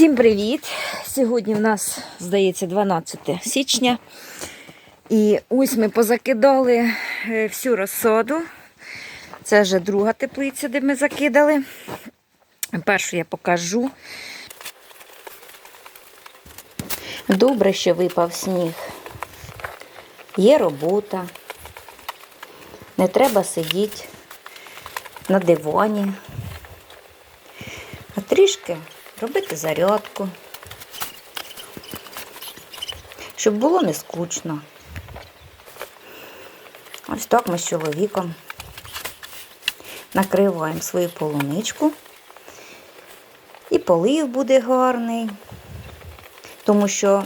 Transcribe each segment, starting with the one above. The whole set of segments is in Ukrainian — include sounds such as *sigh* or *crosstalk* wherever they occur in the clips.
Всім привіт! Сьогодні в нас, здається, 12 січня. І ось ми позакидали е, всю розсаду. Це вже друга теплиця, де ми закидали. Першу я покажу. Добре, що випав сніг. Є робота. Не треба сидіти на дивані. А трішки робити зарядку, щоб було не скучно. Ось так ми з чоловіком накриваємо свою полуничку. І полив буде гарний, тому що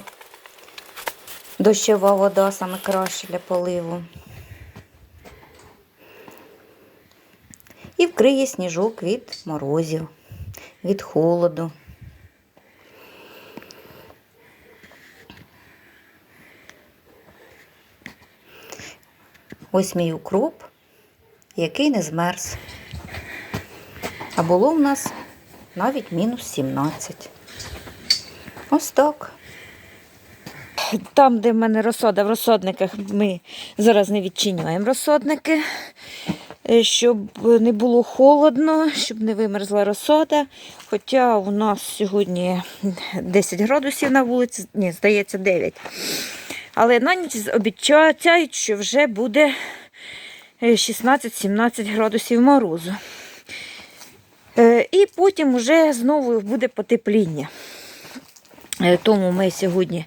дощова вода саме краще для поливу. І вкриє сніжок від морозів, від холоду. Ось мій укроп, який не змерз. А було в нас навіть мінус 17. Ось так. Там, де в мене розсода в розсадниках, ми зараз не відчиняємо розсадники, е, щоб не було холодно, щоб не вимерзла розсода. Хоча у нас сьогодні 10 градусів на вулиці, ні, здається, 9. Але на ніч обіцяють, що вже буде е, 16-17 градусів морозу. Е, І потім вже знову буде потепління. Е, Тому ми сьогодні,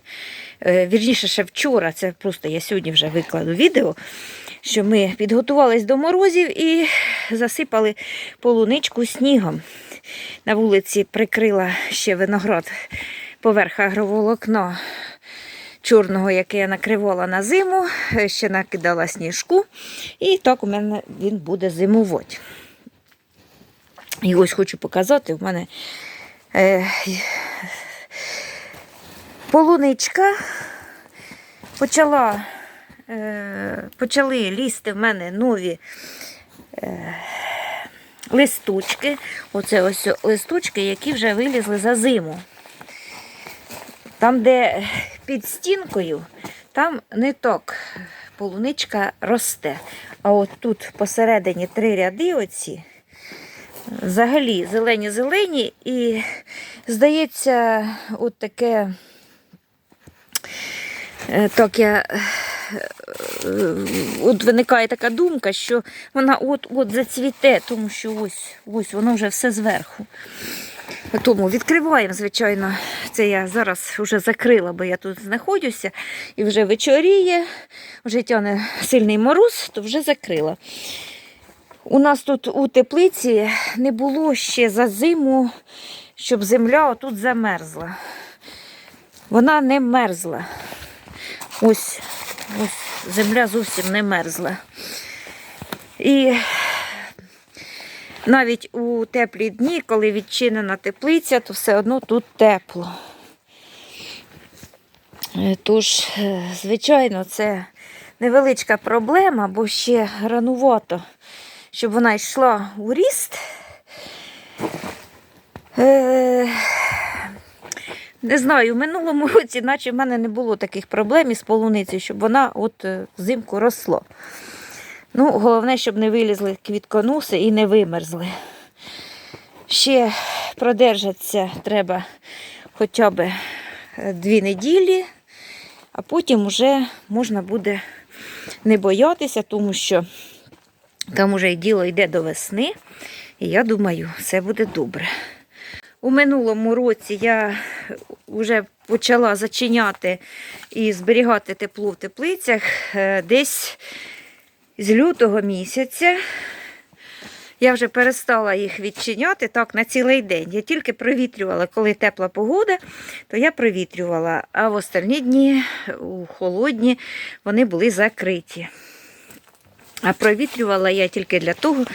е, вірніше, ще вчора, це просто я сьогодні вже викладу відео, що ми підготувались до морозів і засипали полуничку снігом. На вулиці прикрила ще виноград поверх агроволокна чорного, яке я накривала на зиму, е, ще накидала сніжку, і так у мене він буде зимувати. І ось хочу показати, у мене е, полуничка почала, е, почали лізти в мене нові е, листочки. Оце ось листочки, які вже вилізли за зиму. Там, де під стінкою, там не так полуничка росте. А от тут посередині три ряди оці. Взагалі зелені-зелені, і здається, от таке, е, так я, е, от виникає така думка, що вона от-от зацвіте, тому що ось, ось воно вже все зверху. Тому відкриваємо, звичайно, це я зараз вже закрила, бо я тут знаходжуся, і вже вечоріє, вже тяне сильний мороз, то вже закрила. У нас тут у теплиці не було ще за зиму, щоб земля отут замерзла. Вона не мерзла. Ось, ось земля зовсім не мерзла. І навіть у теплі дні, коли відчинена теплиця, то все одно тут тепло. Е, Тож, е, звичайно, це невеличка проблема, бо ще ранувато щоб вона йшла у ріст. Е, Не знаю, в минулому році, наче в мене не було таких проблем із полуницею, щоб вона от взимку росла. Ну, головне, щоб не вилізли квітконуси і не вимерзли. Ще продержаться треба хоча б е, дві неділі, а потім вже можна буде не боятися, тому що там уже й діло йде до весни, і я думаю, все буде добре. У минулому році я вже почала зачиняти і зберігати тепло в теплицях е, десь з лютого місяця. Я вже перестала їх відчиняти так на цілий день. Я тільки провітрювала, коли тепла погода, то я провітрювала, а в остальні дні, у холодні, вони були закриті. А провітрювала я тільки для того,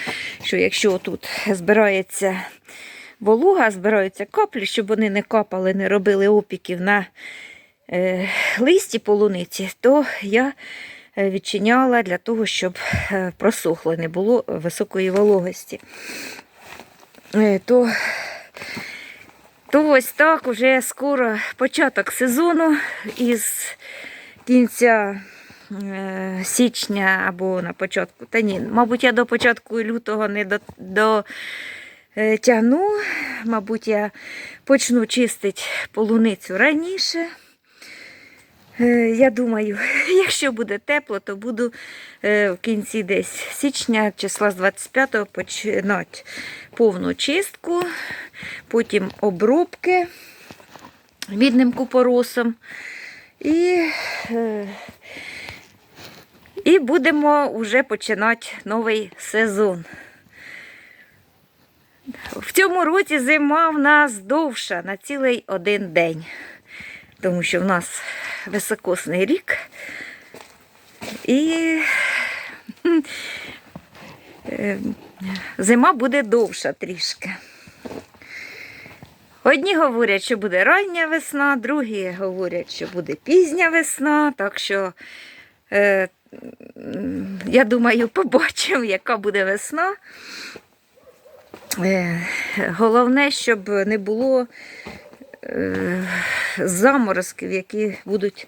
що якщо тут збирається волуга, збираються каплі, щоб вони не капали, не робили опіків на е, листі полуниці, то я відчиняла для того, щоб е, просохло, не було високої вологості. Е, то То ось так уже скоро початок сезону із кінця е, січня або на початку. Та ні, мабуть, я до початку лютого не до, до е, тягну. Мабуть, я почну чистити полуницю раніше. Е, Я думаю, *laughs* якщо буде тепло, то буду е, в кінці десь січня, числа з 25-го починати повну чистку, потім обробки відним купоросом. І, е, і будемо вже починати новий сезон. В цьому році зима в нас довша на цілий один день, тому що в нас високосний рік. І е, зима буде довша трішки. Одні говорять, що буде рання весна, другі говорять, що буде пізня весна. Так що, е, я думаю, побачимо, яка буде весна. Е, головне, щоб не було заморозків, які будуть,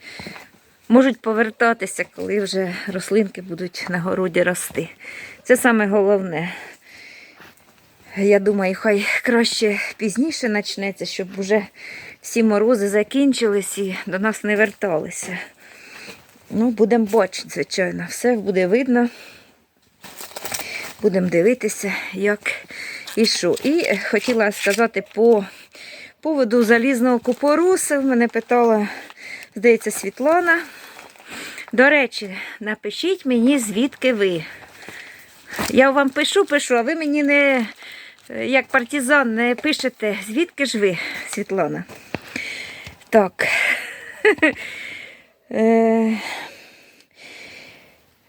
можуть повертатися, коли вже рослинки будуть на городі рости. Це саме головне. Я думаю, хай краще пізніше почнеться, щоб вже всі морози закінчились і до нас не верталися. Ну, будемо бачити, звичайно, все буде видно. Будемо дивитися, як і що. І хотіла сказати по поводу залізного купоруса. Мене питала, здається, Світлана. До речі, напишіть мені, звідки ви. Я вам пишу, пишу, а ви мені не, як партизан, не пишете, звідки ж ви, Світлана. Так. *laughs* Е,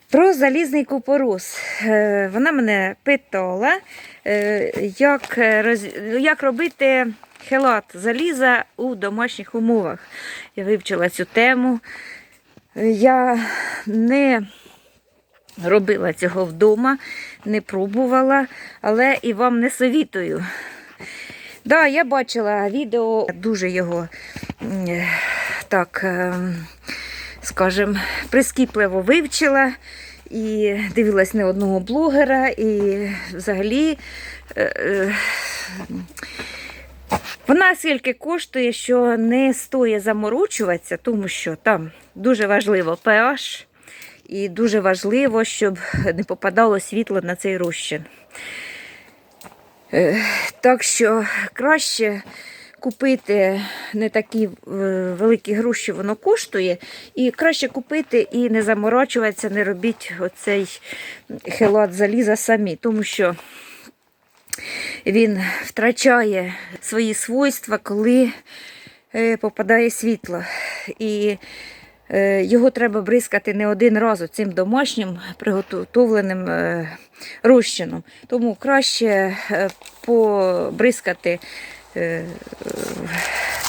Про залізний купорос. Е, Вона мене питала, як, е, роз- як робити хелат заліза у домашніх умовах. Я вивчила цю тему. Е, Я не робила цього вдома, не пробувала, але і вам не совітую. Да, я бачила відео, дуже його е, так, ем, скажем, прискіпливо вивчила і дивилась не одного блогера, і взагалі. е, е, Вона скільки коштує, що не стоїть заморочуватися, тому що там дуже важливо pH і дуже важливо, щоб не попадало світло на цей розчин. Е, Так що краще купити не такі е, великі гроші воно коштує, і краще купити і не заморочуватися, не робіть оцей хелат заліза самі, тому що він втрачає свої свойства, коли е, попадає світло. І е, його треба бризкати не один раз цим домашнім приготовленим розчином. Тому краще побризкати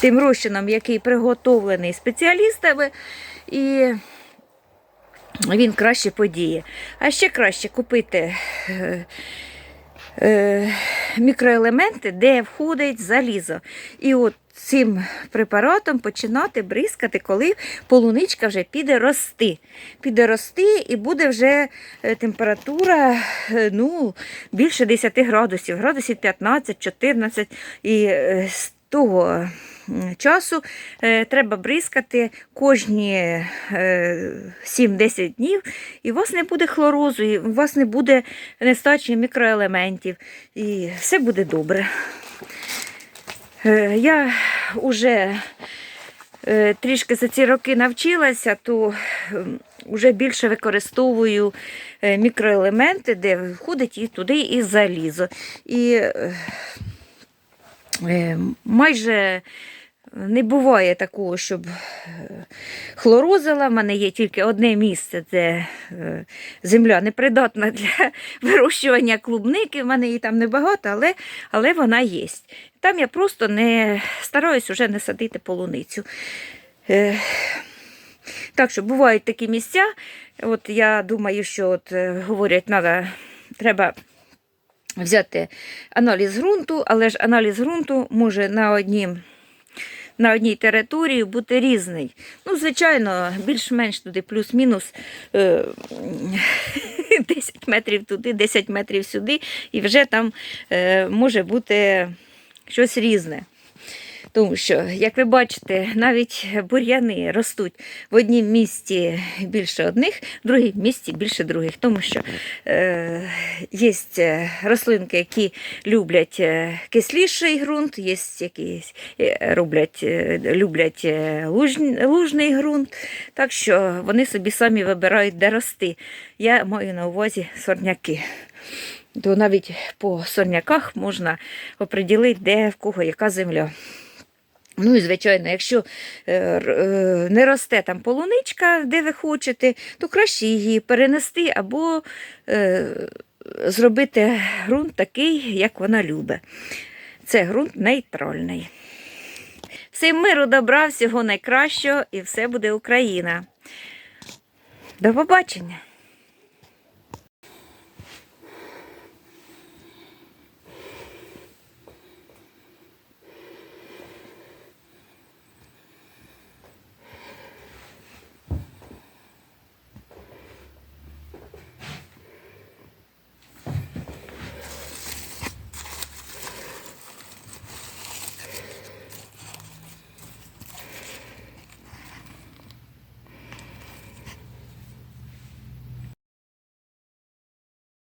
тим розчином, який приготовлений спеціалістами. І він краще подіє. А ще краще купити е, е, мікроелементи, де входить залізо. І от цим препаратом починати бризкати, коли полуничка вже піде рости. Піде рости і буде вже е, температура ну, більше 10 градусів, градусів 15-14. І з того часу е, треба бризкати кожні е, 7-10 днів, і у вас не буде хлорозу, і у вас не буде нестачі мікроелементів, і все буде добре. Е, Я вже е, трішки за ці роки навчилася, то вже більше використовую е, мікроелементи, де входить і туди і залізо. І е, е, майже не буває такого, щоб е, хлорозила. У мене є тільки одне місце, де е, земля непридатна для *laughs* вирощування клубники. У мене її там небагато, але, але вона є. Там я просто не стараюсь уже не садити полуницю. Е, Так що бувають такі місця. От я думаю, що от, говорять, надо, треба взяти аналіз ґрунту, але ж аналіз ґрунту може на одній, на одній території бути різний. Ну, звичайно, більш-менш туди плюс-мінус е, *laughs* 10 метрів туди, 10 метрів сюди, і вже там е, може бути щось різне. Тому що, як ви бачите, навіть бур'яни ростуть в однім місці більше одних, в другому місці більше других. Тому що е, є рослинки, які люблять е, кисліший ґрунт, є які е, роблять, е, люблять е, лужн- лужний ґрунт. Так що вони собі самі вибирають, де рости. Я маю на увазі сорняки. То навіть по сорняках можна оприділити, де в кого яка земля. Ну і звичайно, якщо е, е, не росте там полуничка, де ви хочете, то краще її перенести або е, зробити ґрунт такий, як вона любить. Це ґрунт нейтральний. Всім миру, добра, всього найкращого і все буде Україна. До побачення!